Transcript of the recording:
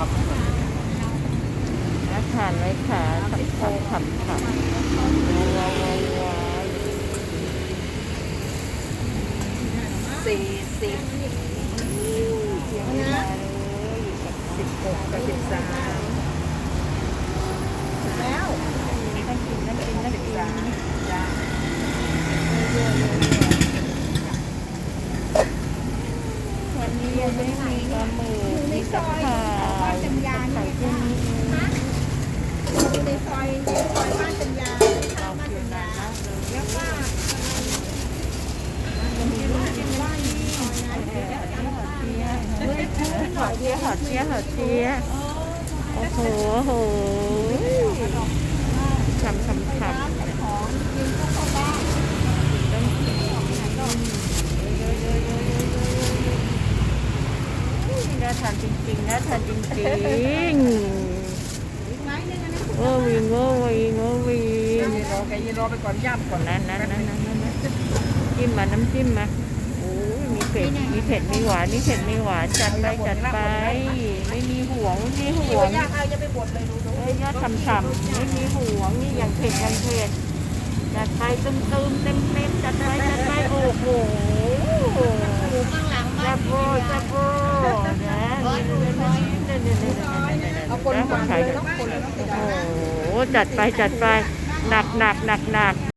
ครับน่าทานไหมคะสับโพขำขำว้าวว้าวว้าวสี่สิบยังไม่มาเลยสิบหกกับสิบสามแล้วน่ากินน่ากินน่าสิบกินสามจ้าวันนี้ยังไม่มีปลาหมึกมีกับข้า วใส่เส้นนี้อยู่ในซอยซอยบ้านปัญญาเราเพียงนานมากเลยแล้วก็หอดเจี๊ยหอดเจี๊ยหอดเจี๊ยโอ้โหโอ้โหฉ่ำฉ่ำฉ่ำต้องกิ นน่าทานจริงๆน่าทานจริงๆโอ้วิงโอ้วิงโอ้วิงยืนรอแกยืนรอไปก่อนย่ำก่อนนั่นนั่นนั่นนั่นนั่นจิ้มมาน้ำจิ้มมาโอ้ยมีเผ็ดมีเผ็ดมีหวานมีเผ็ดมีหวานจัดไปจัดไป ไม่มีห่วงไม่มีห่วงย่างเอาอย่าไปบดเลยดูดูเอ้ยยอดฉ่ำๆไม่มีห่วงนี่อย่างเผ็ดอย่างเผ็ดจัดไปตึมตึมๆเต็มเต็มๆจัดไปจัดไปโอ้โหข้างหลังบ้าจันบโบจับโบนะ เอาคนขายต้องคนเลยต้องโอ้โหจัดไปจัดไปหนักหนักหนักหนัก